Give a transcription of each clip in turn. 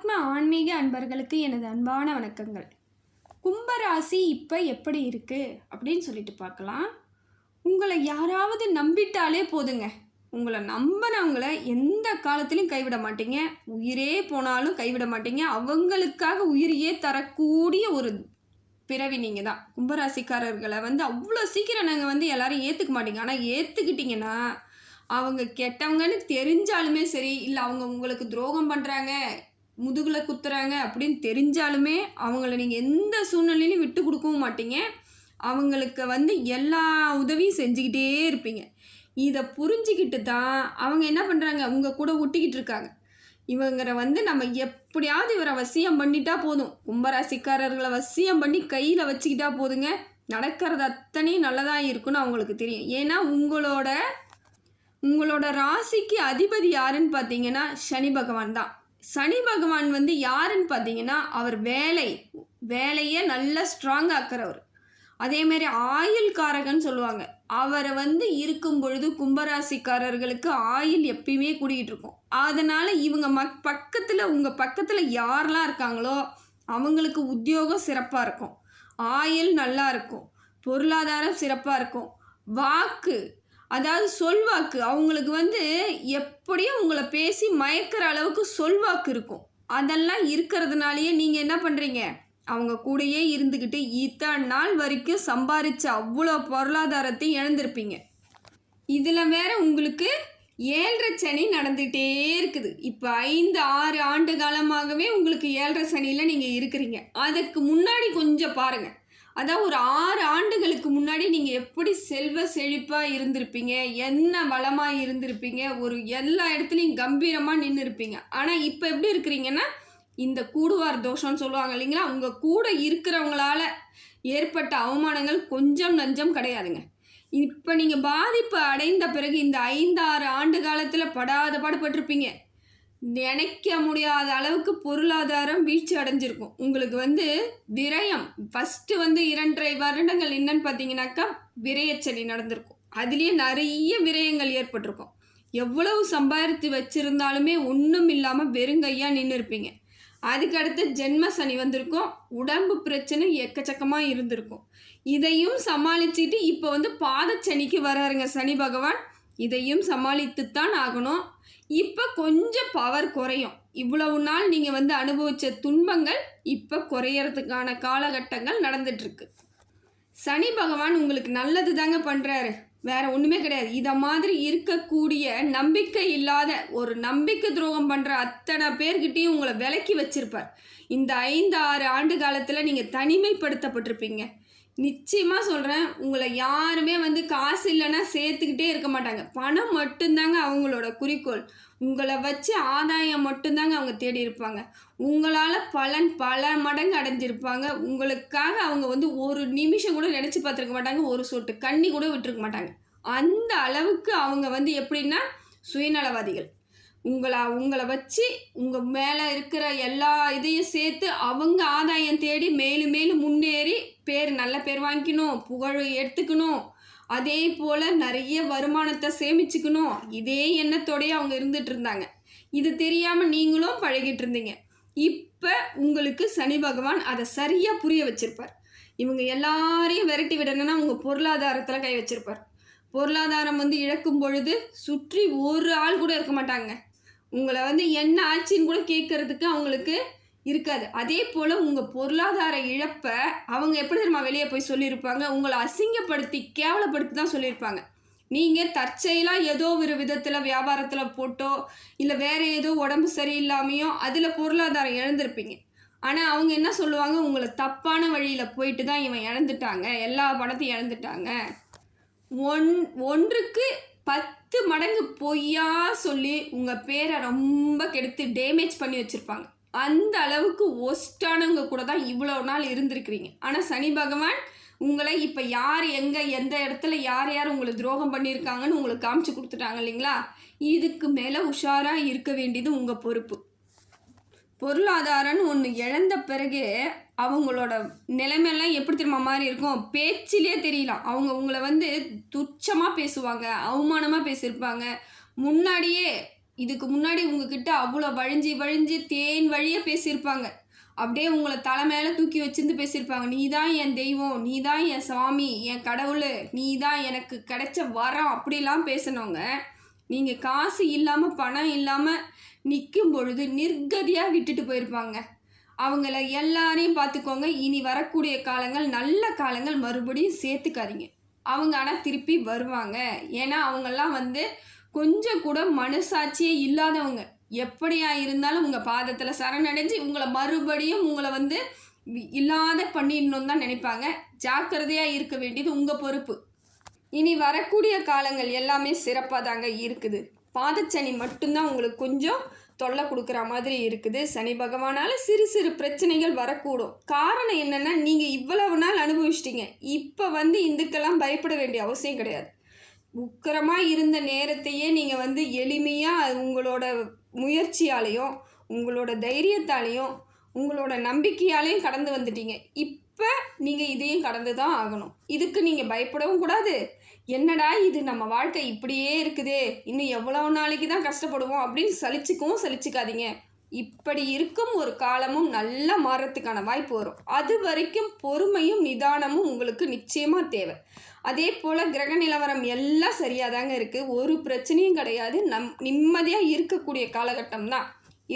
ஆத்ம ஆன்மீக அன்பர்களுக்கு எனது அன்பான வணக்கங்கள். கும்பராசி இப்போ எப்படி இருக்குது அப்படின்னு சொல்லிட்டு பார்க்கலாம். உங்களை யாராவது நம்பிட்டாலே போதுங்க. உங்களை நம்பினவங்கள எந்த காலத்திலையும் கைவிட மாட்டீங்க. உயிரே போனாலும் கைவிட மாட்டீங்க. அவங்களுக்காக உயிரையே தரக்கூடிய ஒரு பிறவி நீங்கள் தான் கும்பராசிக்காரர்களை வந்து அவ்வளோ சீக்கிரம் நாங்கள் வந்து எல்லாரும் ஏற்றுக்க மாட்டீங்க. ஆனால் ஏற்றுக்கிட்டிங்கன்னா அவங்க கெட்டவங்கன்னு தெரிஞ்சாலுமே சரி இல்லை அவங்க உங்களுக்கு துரோகம் பண்ணுறாங்க முதுகில் குத்துறாங்க அப்படின்னு தெரிஞ்சாலுமே அவங்கள நீங்கள் எந்த சூழ்நிலையிலும் விட்டு கொடுக்கவும் மாட்டீங்க. அவங்களுக்கு வந்து எல்லா உதவியும் செஞ்சுக்கிட்டே இருப்பீங்க. இதை புரிஞ்சுக்கிட்டு தான் அவங்க என்ன பண்ணுறாங்க உங்கள் கூட ஒட்டிக்கிட்டு இருக்காங்க. இவங்கிற வந்து நம்ம எப்படியாவது இவரை வசியம் பண்ணிட்டா போதும். கும்பராசிக்காரர்களை வசியம் பண்ணி கையில் வச்சுக்கிட்டா போதுங்க. நடக்கிறது அத்தனையும் நல்லதாக இருக்குன்னு அவங்களுக்கு தெரியும். ஏன்னா உங்களோட உங்களோட ராசிக்கு அதிபதி யாருன்னு பார்த்தீங்கன்னா சனி பகவான் தான். சனி பகவான் வந்து யாருன்னு பார்த்தீங்கன்னா அவர் வேலை வேலையை நல்லா ஸ்ட்ராங் ஆக்கிறவர். அதேமாரி ஆயுள் காரகன்னு சொல்லுவாங்க. அவரை வந்து இருக்கும் பொழுது கும்பராசிக்காரர்களுக்கு ஆயுள் எப்பயுமே கூடிக்கிட்டு இருக்கும். அதனால் இவங்க மக் பக்கத்தில் உங்கள் பக்கத்தில் யாரெல்லாம் இருக்காங்களோ அவங்களுக்கு உத்தியோகம் சிறப்பாக இருக்கும். ஆயுள் நல்லா இருக்கும். பொருளாதாரம் சிறப்பாக இருக்கும். வாக்கு அதாவது சொல்வாக்கு அவங்களுக்கு வந்து எப்படியும் உங்களை பேசி மயக்கிற அளவுக்கு சொல்வாக்கு இருக்கும். அதெல்லாம் இருக்கிறதுனாலயே நீங்கள் என்ன பண்ணுறீங்க அவங்க கூடயே இருந்துக்கிட்டு இத்தனை நாள் வரைக்கும் சம்பாரித்த அவ்வளோ பொருளாதாரத்தையும் இழந்திருப்பீங்க. இதில் வேற உங்களுக்கு ஏழரை சனி நடந்துகிட்டே இருக்குது. இப்போ ஐந்து ஆறு ஆண்டு காலமாகவே உங்களுக்கு ஏழரை சனியில் நீங்கள் இருக்கிறீங்க. அதுக்கு முன்னாடி கொஞ்சம் பாருங்கள் அதான் ஒரு ஆறு ஆண்டுகளுக்கு முன்னாடி நீங்கள் எப்படி செல்வ செழிப்பாக இருந்திருப்பீங்க என்ன வளமாக இருந்திருப்பீங்க ஒரு எல்லா இடத்துலையும் கம்பீரமாக நின்று இருப்பீங்க ஆனால் இப்போ எப்படி இருக்கிறீங்கன்னா இந்த கூடுவார் தோஷம்னு சொல்லுவாங்க இல்லைங்களா? உங்கள் கூட இருக்கிறவங்களால ஏற்பட்ட அவமானங்கள் கொஞ்சம் நஞ்சம் கிடையாதுங்க. இப்போ நீங்கள் பாதிப்பு அடைந்த பிறகு இந்த ஐந்தாறு ஆண்டு காலத்தில் படாத பாடுபட்டிருப்பீங்க. நினைக்க முடியாத அளவுக்கு பொருளாதாரம் வீழ்ச்சி அடைஞ்சிருக்கும். உங்களுக்கு வந்து விரயம். ஃபஸ்ட்டு வந்து இரண்டரை வருடங்கள் என்னன்னு பார்த்தீங்கன்னாக்கா விரயச்சனி நடந்திருக்கும். அதுலேயே நிறைய விரயங்கள் ஏற்பட்டிருக்கும். எவ்வளவு சம்பாதித்து வச்சுருந்தாலுமே ஒன்றும் இல்லாமல் வெறுங்கையாக நின்று இருப்பீங்க. அதுக்கடுத்து ஜென்ம சனி வந்திருக்கும். உடம்பு பிரச்சனை எக்கச்சக்கமாக இருந்திருக்கும். இதையும் சமாளிச்சுட்டு இப்போ வந்து பாதச்சனிக்கு வராருங்க சனி பகவான். இதையும் சமாளித்துத்தான் ஆகணும். இப்போ கொஞ்சம் பவர் குறையும். இவ்வளவு நாள் நீங்கள் வந்து அனுபவித்த துன்பங்கள் இப்போ குறையறதுக்கான காலகட்டங்கள் நடந்துட்டுருக்கு. சனி பகவான் உங்களுக்கு நல்லது தாங்க பண்ணுறாரு வேற ஒன்றுமே கிடையாது. இதை மாதிரி இருக்கக்கூடிய நம்பிக்கை இல்லாத ஒரு நம்பிக்கை துரோகம் பண்ணுற அத்தனை பேர்கிட்டையும் உங்களை விலக்கி வச்சிருப்பார். இந்த ஐந்து ஆறு ஆண்டு காலத்தில் நீங்கள் தனிமைப்படுத்தப்பட்டிருப்பீங்க. நிச்சயமாக சொல்கிறேன் உங்களை யாருமே வந்து காசு இல்லைன்னா சேர்த்துக்கிட்டே இருக்க மாட்டாங்க. பணம் மட்டும்தாங்க அவங்களோட குறிக்கோள். உங்களை வச்சு ஆதாயம் மட்டும்தாங்க அவங்க தேடி இருப்பாங்க. உங்களால் பலன் பல மடங்கு அடைஞ்சிருப்பாங்க. உங்களுக்காக அவங்க வந்து ஒரு நிமிஷம் கூட நினச்சி பார்த்துருக்க மாட்டாங்க. ஒரு சொட்டு கண்ணி கூட விட்டுருக்க மாட்டாங்க. அந்த அளவுக்கு அவங்க வந்து எப்படின்னா சுயநலவாதிகள். உங்களை உங்களை வச்சு உங்கள் மேலே இருக்கிற எல்லா இதையும் சேர்த்து அவங்க ஆதாயம் தேடி மேலும் மேலும் முன்னேறி பேர் நல்ல பேர் வாங்கிக்கணும் புகழ் எடுத்துக்கணும். அதே போல் நிறைய வருமானத்தை சேமிச்சுக்கணும். இதே எண்ணத்தோடயே அவங்க இருந்துட்டு இருந்தாங்க. இது தெரியாமல் நீங்களும் பழகிட்டு இருந்தீங்க. இப்போ உங்களுக்கு சனி பகவான் அதை சரியாக புரிய வச்சுருப்பார். இவங்க எல்லாரையும் விரட்டி விடணும்னா உங்கள் பொருளாதாரத்தில் கை வச்சுருப்பார். பொருளாதாரம் வந்து இழக்கும் பொழுது சுற்றி ஒரு ஆள் கூட இருக்க மாட்டாங்க. உங்களை வந்து என்ன ஆச்சுன்னு கூட கேட்கறதுக்கு அவங்களுக்கு இருக்காது. அதே போல் உங்கள் பொருளாதார இழப்பை அவங்க எப்படி தெரியுமா வெளியே போய் சொல்லியிருப்பாங்க? உங்களை அசிங்கப்படுத்தி கேவலப்படுத்தி தான் சொல்லியிருப்பாங்க. நீங்கள் தற்செயலாக ஏதோ ஒரு விதத்தில் வியாபாரத்தில் போட்டோ இல்லை வேறு ஏதோ உடம்பு சரியில்லாமையோ அதில் பொருளாதாரம் இழந்திருப்பீங்க. ஆனால் அவங்க என்ன சொல்லுவாங்க? உங்களை தப்பான வழியில் போயிட்டு தான் இவன் இழந்துட்டாங்க. எல்லா பணத்தையும் இழந்துட்டாங்க. ஒன் ஒன்றுக்கு பத்து மடங்கு பொய்யா சொல்லி உங்கள் பேரை ரொம்ப கெடுத்து டேமேஜ் பண்ணி வச்சுருப்பாங்க. அந்த அளவுக்கு ஒஸ்டானவங்க கூட தான் இவ்வளோ நாள் இருந்திருக்கிறீங்க. ஆனால் சனி பகவான் உங்களை இப்போ யார் எங்கே எந்த இடத்துல யார் யார் உங்களை துரோகம் பண்ணியிருக்காங்கன்னு உங்களுக்கு காமிச்சு கொடுத்துட்டாங்க இல்லைங்களா? இதுக்கு மேலே உஷாராக இருக்க வேண்டியது உங்கள் பொறுப்பு. பொருளாதாரம்னு ஒன்று இழந்த பிறகு அவங்களோட நிலைமையெல்லாம் எப்படி தெரியுமா மாதிரி இருக்கும்? பேச்சிலே தெரியலாம் அவங்க உங்களை வந்து துச்சமாக பேசுவாங்க அவமானமாக பேசியிருப்பாங்க. முன்னாடியே இதுக்கு முன்னாடி உங்ககிட்ட அவ்வளோ வழிஞ்சி வழிஞ்சி தேன் வழியே பேசியிருப்பாங்க. அப்படியே உங்களை தலை மேலே தூக்கி வச்சிருந்து பேசியிருப்பாங்க. நீ தான் என் தெய்வம் நீ தான் என் சாமி என் கடவுள் நீ தான் எனக்கு கிடைச்ச வரம் அப்படிலாம் பேசினவங்க நீங்கள் காசு இல்லாமல் பணம் இல்லாமல் நிற்கும் பொழுது நிர்கதியாக விட்டுட்டு போயிருப்பாங்க. அவங்கள எல்லாரையும் பார்த்துக்கோங்க. இனி வரக்கூடிய காலங்கள் நல்ல காலங்கள் மறுபடியும் சேர்த்துக்காதீங்க. அவங்க ஆனால் திருப்பி வருவாங்க. ஏன்னா அவங்கெல்லாம் வந்து கொஞ்சம் கூட மனசாட்சியே இல்லாதவங்க. எப்படியா இருந்தாலும் உங்கள் பாதத்தில் சரணடைஞ்சு உங்களை மறுபடியும் உங்களை வந்து இல்லாத பண்ணிடணும் தான் நினைப்பாங்க. ஜாக்கிரதையாக இருக்க வேண்டியது உங்கள் பொறுப்பு. இனி வரக்கூடிய காலங்கள் எல்லாமே சிறப்பாக தாங்க இருக்குது. பாதச்சனி மட்டும்தான் உங்களுக்கு கொஞ்சம் தொல்லை கொடுக்குற மாதிரி இருக்குது. சனி பகவானால் சிறு சிறு பிரச்சனைகள் வரக்கூடும். காரணம் என்னென்னா நீங்கள் இவ்வளவு நாள் அனுபவிச்சிட்டிங்க. இப்போ வந்து இந்துக்கெல்லாம் பயப்பட வேண்டிய அவசியம் கிடையாது. உக்கிரமாக இருந்த நேரத்தையே நீங்கள் வந்து எளிமையாக உங்களோட முயற்சியாலையும் உங்களோட தைரியத்தாலேயும் உங்களோட நம்பிக்கையாலையும் கடந்து வந்துட்டீங்க. இப்போ நீங்கள் இதையும் கடந்து தான் ஆகணும். இதுக்கு நீங்கள் பயப்படவும் கூடாது. என்னடா இது நம்ம வாழ்க்கை இப்படியே இருக்குதே. இன்னும் எவ்வளோ நாளைக்கு தான் கஷ்டப்படுவோம் அப்படின்னு சலிச்சுக்கவும் சலிச்சுக்காதீங்க. இப்படி இருக்கும் ஒரு காலமும் நல்லா மாறுறதுக்கான வாய்ப்பு வரும். அது வரைக்கும் பொறுமையும் நிதானமும் உங்களுக்கு நிச்சயமாக தேவை. அதே போல் கிரக நிலவரம் எல்லாம் சரியாக தாங்க இருக்குது ஒரு பிரச்சனையும் கிடையாது. நம் நிம்மதியாக இருக்கக்கூடிய காலகட்டம் தான்.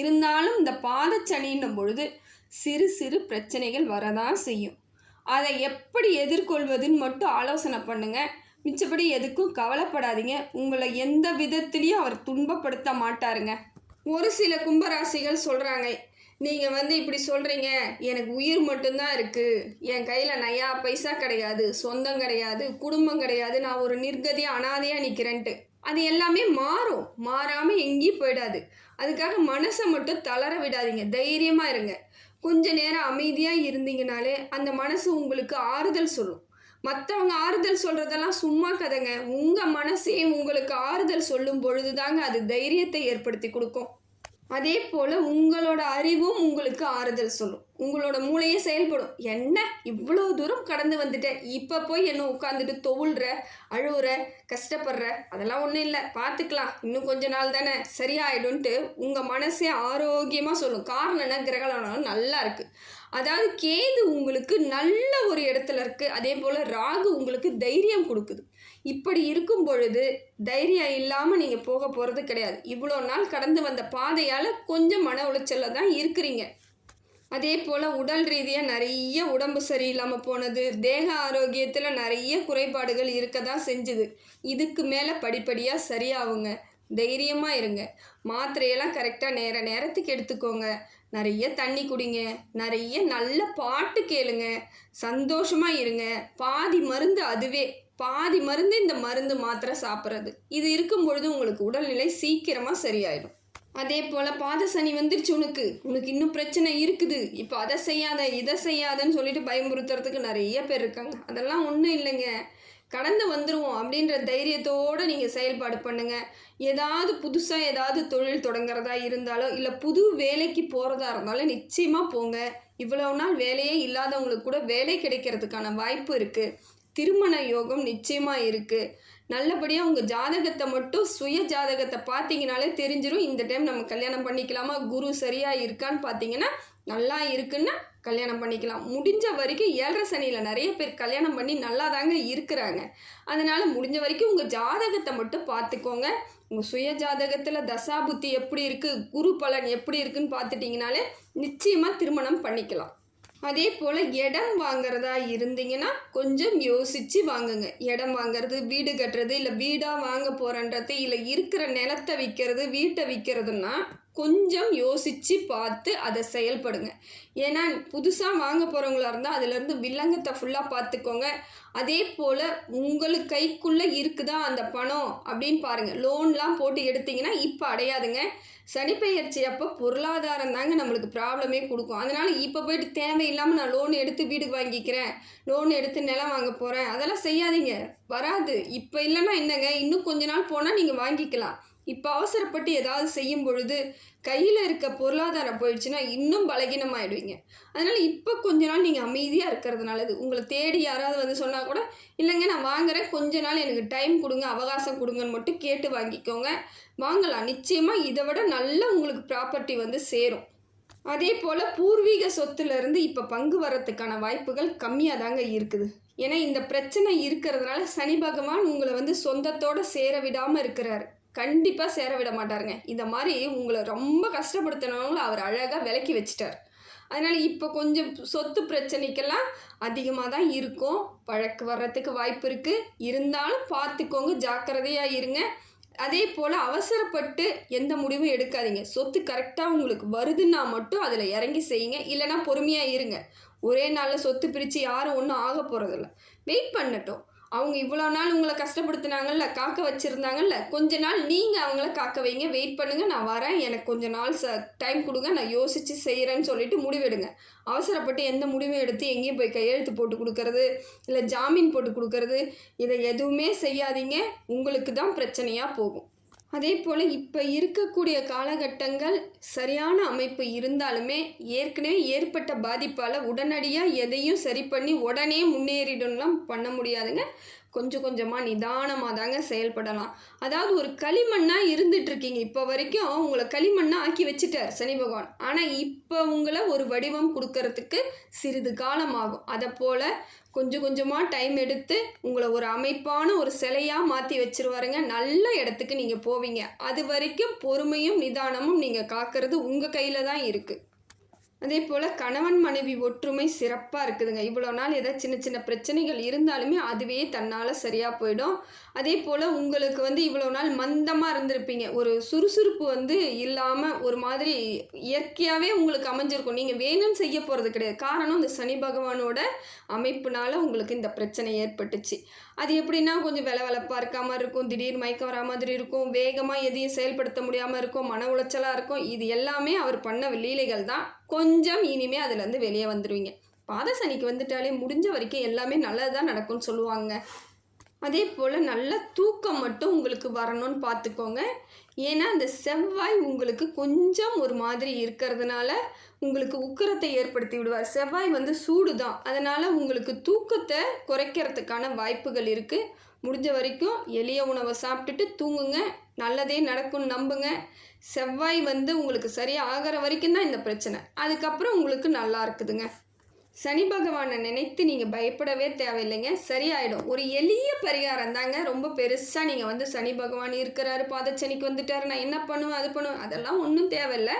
இருந்தாலும் இந்த பாதச்சனின்னும் பொழுது சிறு சிறு பிரச்சனைகள் வரதான் செய்யும். அதை எப்படி எதிர்கொள்வதுன்னு மட்டும் ஆலோசனை பண்ணுங்கள் மிச்சப்படி எதுக்கும் கவலைப்படாதீங்க. உங்களை எந்த விதத்துலேயும் அவர் துன்பப்படுத்த மாட்டாருங்க. ஒரு சில கும்பராசிகள் சொல்கிறாங்க நீங்கள் வந்து இப்படி சொல்கிறீங்க எனக்கு உயிர் மட்டும்தான் இருக்குது என் கையில் நயா பைசா கிடையாது. சொந்தம் கிடையாது. குடும்பம் கிடையாது. நான் ஒரு நிர்கதியாக அனாதையாக நிற்கிறேன்ட்டு அது எல்லாமே மாறும். மாறாமல் எங்கேயும் போயிடாது. அதுக்காக மனசை மட்டும் தளர விடாதீங்க. தைரியமாக இருங்க. கொஞ்ச நேரம் அமைதியாக இருந்தீங்கனாலே அந்த மனசு உங்களுக்கு ஆறுதல் சொல்லும். மற்றவங்க ஆறுதல் சொல்கிறதெல்லாம் சும்மா கதைங்க. உங்கள் மனசே உங்களுக்கு ஆறுதல் சொல்லும் பொழுது தாங்க அது தைரியத்தை ஏற்படுத்தி கொடுக்கும். அதே போல் உங்களோட அறிவும் உங்களுக்கு ஆறுதல் சொல்லும். உங்களோட மூளையே செயல்படும். என்ன? இவ்வளோ தூரம் கடந்து வந்துட்டேன் இப்போ போய் என்ன உட்காந்துட்டு தொவுள்ற அழுவுற கஷ்டப்படுற? அதெல்லாம் ஒன்றும் இல்லை. பார்த்துக்கலாம் இன்னும் கொஞ்ச நாள் தானே. சரியாயிடும்ன்ட்டு உங்கள் மனசே ஆரோக்கியமாக சொல்லும். காரணம் என்ன? கிரகணம் நல்லா இருக்குது அதாவது கேது உங்களுக்கு நல்ல ஒரு இடத்துல இருக்குது அதே போல் ராகு உங்களுக்கு தைரியம் கொடுக்குது. இப்படி இருக்கும் பொழுது தைரியம் இல்லாமல் நீங்கள் போக போகிறது கிடையாது. இவ்வளோ நாள் கடந்து வந்த பாதையால் கொஞ்சம் மன உளைச்சலில் தான் இருக்கிறீங்க. அதே போல் உடல் ரீதியாக நிறைய உடம்பு சரியில்லாமல் போனது தேக ஆரோக்கியத்தில் நிறைய குறைபாடுகள் இருக்க தான் செஞ்சுது. இதுக்கு மேலே படிப்படியாக சரியாகுங்க. தைரியமாக இருங்க. மாத்திரையெல்லாம் கரெக்டாக நேர நேரத்துக்கு எடுத்துக்கோங்க. நிறைய தண்ணி குடிங்க. நிறைய நல்ல பாட்டு கேளுங்க. சந்தோஷமாக இருங்க. பாதி மருந்து அதுவே. பாதி மருந்து இந்த மருந்து மாத்திரை சாப்பிட்றது. இது இருக்கும் பொழுது உங்களுக்கு உடல்நிலை சீக்கிரமாக சரியாயிடும். அதே போல் பாத சனி வந்துருச்சு உனக்கு. உனக்கு இன்னும் பிரச்சனை இருக்குது. இப்போ அதை செய்யாத இதை செய்யாதன்னு சொல்லிட்டு பயமுறுத்துறதுக்கு நிறைய பேர் இருக்காங்க. அதெல்லாம் ஒன்றும் இல்லைங்க. கடந்து வந்துடுவோம் அப்படின்ற தைரியத்தோடு நீங்கள் செயல்பாடு பண்ணுங்கள் ஏதாவது புதுசாக ஏதாவது தொழில் தொடங்குறதா இருந்தாலோ இல்லை புது வேலைக்கு போகிறதா இருந்தாலும் நிச்சயமாக போங்க. இவ்வளவு நாள் வேலையே இல்லாதவங்களுக்கு கூட வேலை கிடைக்கிறதுக்கான வாய்ப்பு இருக்குது திருமண யோகம் நிச்சயமாக இருக்குது நல்லபடியாக உங்கள் ஜாதகத்தை மட்டும் சுய ஜாதகத்தை பார்த்தீங்கனாலே தெரிஞ்சிடும் இந்த டைம் நம்ம கல்யாணம் பண்ணிக்கலாமா? குரு சரியாக இருக்கான்னு பார்த்தீங்கன்னா நல்லா இருக்குன்னா கல்யாணம் பண்ணிக்கலாம். முடிஞ்ச வரைக்கும் ஏழரை சனியில் நிறைய பேர் கல்யாணம் பண்ணி நல்லா தாங்க இருக்கிறாங்க. அதனால் முடிஞ்ச வரைக்கும் உங்கள் ஜாதகத்தை மட்டும் பார்த்துக்கோங்க. உங்கள் சுய ஜாதகத்தில் தசாபுத்தி எப்படி இருக்குது குரு பலன் எப்படி இருக்குன்னு பார்த்துட்டிங்கனாலே நிச்சயமாக திருமணம் பண்ணிக்கலாம். அதே போல் இடம் வாங்குறதா இருந்தீங்கன்னா கொஞ்சம் யோசித்து வாங்குங்க. இடம் வாங்குறது வீடு கட்டுறது இல்லை வீடாக வாங்க போகிறன்றது இல்லை இருக்கிற நிலத்தை விற்கிறது வீட்டை விற்கிறதுன்னா கொஞ்சம் யோசித்து பார்த்து அதை செயல்படுங்க. ஏன்னா புதுசாக வாங்க போகிறவங்களா இருந்தால் அதுலேருந்து வில்லங்கத்தை ஃபுல்லாக பார்த்துக்கோங்க. அதே போல் உங்களுக்கு கைக்குள்ளே இருக்குதா அந்த பணம் அப்படின்னு பாருங்கள் லோன்லாம் போட்டு எடுத்தீங்கன்னா இப்போ அடையாதுங்க. சனிப்பெயர்ச்சி அப்போ பொருளாதாரம் தாங்க நம்மளுக்கு ப்ராப்ளமே கொடுக்கும். அதனால் இப்போ போயிட்டு தேவையில்லாமல் நான் லோன் எடுத்து வீடு வாங்கிக்கிறேன். லோன் எடுத்து நிலம் வாங்க போகிறேன் அதெல்லாம் செய்யாதீங்க. வராது. இப்போ இல்லைன்னா என்னங்க? இன்னும் கொஞ்ச நாள் போனால் நீங்கள் வாங்கிக்கலாம். இப்போ அவசரப்பட்டு ஏதாவது செய்யும் பொழுது கையில் இருக்க பொருளாதாரம் போயிடுச்சுன்னா இன்னும் பலகீனமாயிடுவீங்க. அதனால் இப்போ கொஞ்ச நாள் நீங்கள் அமைதியாக இருக்கிறது நல்லது. உங்களை தேடி யாராவது வந்து சொன்னால் கூட இல்லைங்க நான் வாங்குறேன். கொஞ்ச நாள் எனக்கு டைம் கொடுங்க அவகாசம் கொடுங்கன்னு மட்டும் கேட்டு வாங்கிக்கோங்க. வாங்கலாம். நிச்சயமாக இதை விட நல்ல உங்களுக்கு ப்ராப்பர்ட்டி வந்து சேரும். அதே போல் பூர்வீக சொத்துலேருந்து இப்போ பங்கு வரத்துக்கான வாய்ப்புகள் கம்மியாக தாங்க இருக்குது. ஏன்னா இந்த பிரச்சனை இருக்கிறதுனால சனி பகவான் உங்களை வந்து சொந்தத்தோடு சேர விடாமல் இருக்கிறாரு. கண்டிப்பாக சேர விட மாட்டாருங்க. இந்த மாதிரி உங்களை ரொம்ப கஷ்டப்படுத்தினவங்கள அவர் அழகாக விலக்கி வச்சிட்டார். அதனால் இப்போ கொஞ்சம் சொத்து பிரச்சனைக்கெல்லாம் அதிகமாக தான் இருக்கும். வழக்கு வர்றதுக்கு வாய்ப்பு இருக்குது இருந்தாலும் பார்த்துக்கோங்க ஜாக்கிரதையாக இருங்க. அதே போல் அவசரப்பட்டு எந்த முடிவும் எடுக்காதீங்க. சொத்து கரெக்டாக உங்களுக்கு வருதுன்னா மட்டும் அதில் இறங்கி செய்யுங்க. இல்லைன்னா பொறுமையாக இருங்க. ஒரே நாளில் சொத்து பிரித்து யாரும் ஒன்றும் ஆக போகிறதில்ல வெயிட் பண்ணட்டும். அவங்க இவ்வளோ நாள் உங்களை கஷ்டப்படுத்துனாங்கல்ல காக்க வச்சுருந்தாங்கல்ல கொஞ்ச நாள் நீங்கள் அவங்கள காக்க வைங்க வெயிட் பண்ணுங்கள் நான் வரேன் எனக்கு கொஞ்ச நாள் ச டைம் கொடுங்க நான் யோசித்து செய்கிறேன்னு சொல்லிட்டு முடிவெடுங்க. அவசரப்பட்டு எந்த முடிவும் எடுத்து எங்கேயும் போய் கையெழுத்து போட்டு கொடுக்கறது இல்லை ஜாமீன் போட்டு கொடுக்கறது இதை எதுவுமே செய்யாதீங்க உங்களுக்கு தான் பிரச்சனையாக போகும். அதே போல் இப்போ இருக்கக்கூடிய காலகட்டங்கள் சரியான அமைப்பு இருந்தாலுமே ஏற்கனவே ஏற்பட்ட பாதிப்பால் உடனடியாக எதையும் சரி பண்ணி உடனே முன்னேறிடணும்லாம் பண்ண முடியாதுங்க. கொஞ்சம் கொஞ்சமாக நிதானமாக தாங்க செயல்படலாம். அதாவது ஒரு களிமண்ணாக இருந்துட்டு இருக்கீங்க இப்போ வரைக்கும் உங்களை களிமண்ணாக ஆக்கி வச்சுட்டார் சனி பகவான். ஆனால் இப்போ உங்களை ஒரு வடிவம் கொடுக்கறதுக்கு சிறிது காலம் ஆகும் அதை போல் கொஞ்சம் கொஞ்சமாக டைம் எடுத்து உங்களை ஒரு அமைப்பான ஒரு சிலையாக மாற்றி வச்சிருவாருங்க. நல்ல இடத்துக்கு நீங்கள் போவீங்க. அது வரைக்கும் பொறுமையும் நிதானமும் நீங்கள் காக்கிறது உங்கள் கையில் தான் இருக்குது அதே போல் கணவன் மனைவி ஒற்றுமை சிறப்பாக இருக்குதுங்க. இவ்வளோ நாள் ஏதாவது சின்ன சின்ன பிரச்சனைகள் இருந்தாலுமே அதுவே தன்னால் சரியாக போயிடும். அதே போல் உங்களுக்கு வந்து இவ்வளோ நாள் மந்தமாக இருந்திருப்பீங்க. ஒரு சுறுசுறுப்பு வந்து இல்லாமல் ஒரு மாதிரி இயற்கையாகவே உங்களுக்கு அமைஞ்சிருக்கும். நீங்கள் வேணும்னு செய்ய போகிறது கிடையாது. காரணம் இந்த சனி பகவானோட அமைப்புனால உங்களுக்கு இந்த பிரச்சனை ஏற்பட்டுச்சு. அது எப்படின்னா கொஞ்சம் வெளவெளப்பாக இருக்காமல் இருக்கும். திடீர் மயக்கம் வரா மாதிரி இருக்கும். வேகமாக எதையும் செயல்படுத்த முடியாமல் இருக்கும். மன உளைச்சலாக இருக்கும். இது எல்லாமே அவர் பண்ண லீலைகள் தான். கொஞ்சம் இனிமே அதுலேருந்து வெளியே வந்துடுவீங்க பாதசனிக்கு வந்துட்டாலே முடிஞ்ச வரைக்கும் எல்லாமே நல்லது தான் நடக்கும்னு சொல்லுவாங்க. அதே போல் நல்ல தூக்கம் மட்டும் உங்களுக்கு வரணும்னு பார்த்துக்கோங்க ஏன்னா அந்த செவ்வாய் உங்களுக்கு கொஞ்சம் ஒரு மாதிரி இருக்கிறதுனால உங்களுக்கு உக்கரத்தை ஏற்படுத்தி விடுவார். செவ்வாய் வந்து சூடு தான் அதனால் உங்களுக்கு தூக்கத்தை குறைக்கிறதுக்கான வாய்ப்புகள் இருக்குது முடிஞ்ச வரைக்கும் எளிய உணவை சாப்பிட்டுட்டு தூங்குங்க. நல்லதே நடக்கும்னு நம்புங்க. செவ்வாய் வந்து உங்களுக்கு சரியாக ஆகிற வரைக்கும் தான் இந்த பிரச்சனை. அதுக்கப்புறம் உங்களுக்கு நல்லா இருக்குதுங்க. சனி பகவானை நினைத்து நீங்கள் பயப்படவே தேவையில்லைங்க. சரியாயிடும். ஒரு எளிய பரிகாரம் தாங்க. ரொம்ப பெருசாக நீங்கள் வந்து சனி பகவான் இருக்கிறாரு பாதச்சனிக்கு வந்துட்டார் நான் என்ன பண்ணுவேன் அது பண்ணுவேன் அதெல்லாம் ஒன்றும் தேவையில்லை.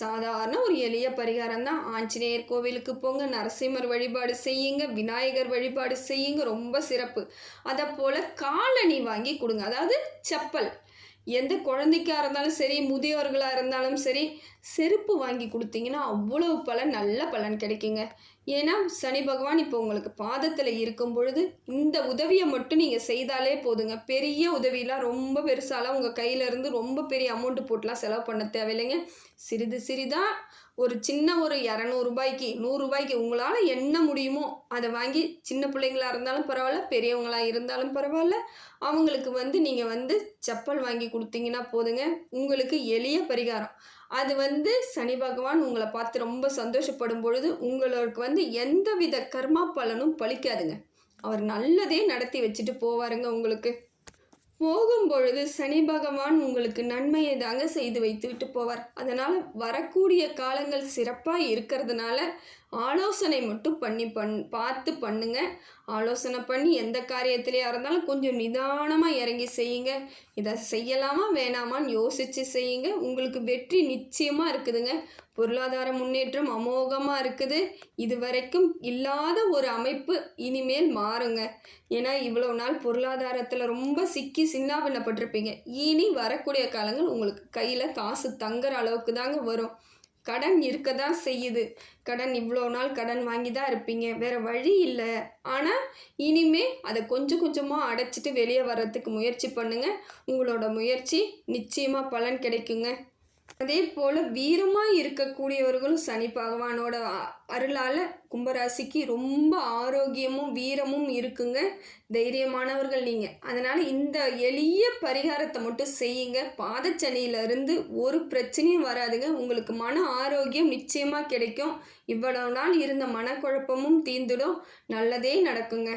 சாதாரண ஒரு எளிய பரிகாரம் தான். ஆஞ்சநேயர் கோவிலுக்கு போங்க நரசிம்மர் வழிபாடு செய்யுங்க விநாயகர் வழிபாடு செய்யுங்க ரொம்ப சிறப்பு. அதை போல் காலணி வாங்கி கொடுங்க. அதாவது செப்பல். எந்த குழந்தைக்காக இருந்தாலும் சரி முதியோர்களாக இருந்தாலும் சரி செருப்பு வாங்கி கொடுத்தீங்கன்னா அவ்வளவு பலன் நல்ல பலன் கிடைக்குங்க. ஏன்னா சனி பகவான் இப்போ உங்களுக்கு பாதத்தில் இருக்கும் பொழுது இந்த உதவியை மட்டும் நீங்கள் செய்தாலே போதுங்க. பெரிய உதவியெலாம் ரொம்ப பெருசாலாம் உங்கள் கையிலேருந்து ரொம்ப பெரிய அமௌண்ட்டு போட்டுலாம் செலவு பண்ண தேவையில்லைங்க. சிறிது சிறிதாக ஒரு சின்ன ஒரு இரநூறுபாய்க்கு நூறுரூபாய்க்கு உங்களால் என்ன முடியுமோ அதை வாங்கி சின்ன பிள்ளைங்களாக இருந்தாலும் பரவாயில்ல பெரியவங்களாக இருந்தாலும் பரவாயில்ல அவங்களுக்கு வந்து நீங்கள் வந்து செப்பல் வாங்கி கொடுத்தீங்கன்னா போதுங்க. உங்களுக்கு எளிய பரிகாரம். அது வந்து சனி பகவான் உங்களை பார்த்து ரொம்ப சந்தோஷப்படும் பொழுது உங்களுக்கு வந்து எந்தவித கர்மா பலனும் பழிக்காதுங்க. அவர் நல்லதே நடத்தி வச்சுட்டு போவாருங்க உங்களுக்கு. போகும் பொழுது சனி பகவான் உங்களுக்கு நன்மையை தாங்க செய்து வைத்து விட்டு போவார். அதனால் வரக்கூடிய காலங்கள் சிறப்பாக இருக்கிறதுனால ஆலோசனை மட்டும் பண்ணி பண் பார்த்து பண்ணுங்க. ஆலோசனை பண்ணி எந்த காரியத்திலையாக இருந்தாலும் கொஞ்சம் நிதானமாக இறங்கி செய்யுங்க. இதை செய்யலாமா வேணாமான்னு யோசித்து செய்யுங்க. உங்களுக்கு வெற்றி நிச்சயமாக இருக்குதுங்க. பொருளாதார முன்னேற்றம் அமோகமாக இருக்குது. இது வரைக்கும் இல்லாத ஒரு அமைப்பு இனிமேல் மாறுங்க. ஏன்னா இவ்வளோ நாள் பொருளாதாரத்தில் ரொம்ப சிக்கி சின்னாபின்னப்பட்டிருப்பீங்க. இனி வரக்கூடிய காலங்கள் உங்களுக்கு கையில் காசு தங்குற அளவுக்கு தாங்க வரும். கடன் இருக்க தான் செய்யுது. கடன் இவ்வளோ நாள் கடன் வாங்கி தான் இருப்பீங்க. வேறு வழி இல்லை. ஆனால் இனிமே அதை கொஞ்சம் கொஞ்சமாக அடைச்சிட்டு வெளியே வர்றதுக்கு முயற்சி பண்ணுங்கள் உங்களோட முயற்சி நிச்சயமாக பலன் கிடைக்குங்க. அதே போல் வீரமாக இருக்கக்கூடியவர்களும் சனி பகவானோட அ- கும்பராசிக்கு ரொம்ப ஆரோக்கியமும் வீரமும் இருக்குங்க. தைரியமானவர்கள் நீங்கள் அதனால் இந்த எளிய பரிகாரத்தை மட்டும் செய்யுங்க. பாதச்சனியிலிருந்து ஒரு பிரச்சனையும் வராதுங்க. உங்களுக்கு மன ஆரோக்கியம் நிச்சயமாக கிடைக்கும். இவ்வளவு நாள் இருந்த மனக்குழப்பமும் தீந்துடும் நல்லதே நடக்குங்க.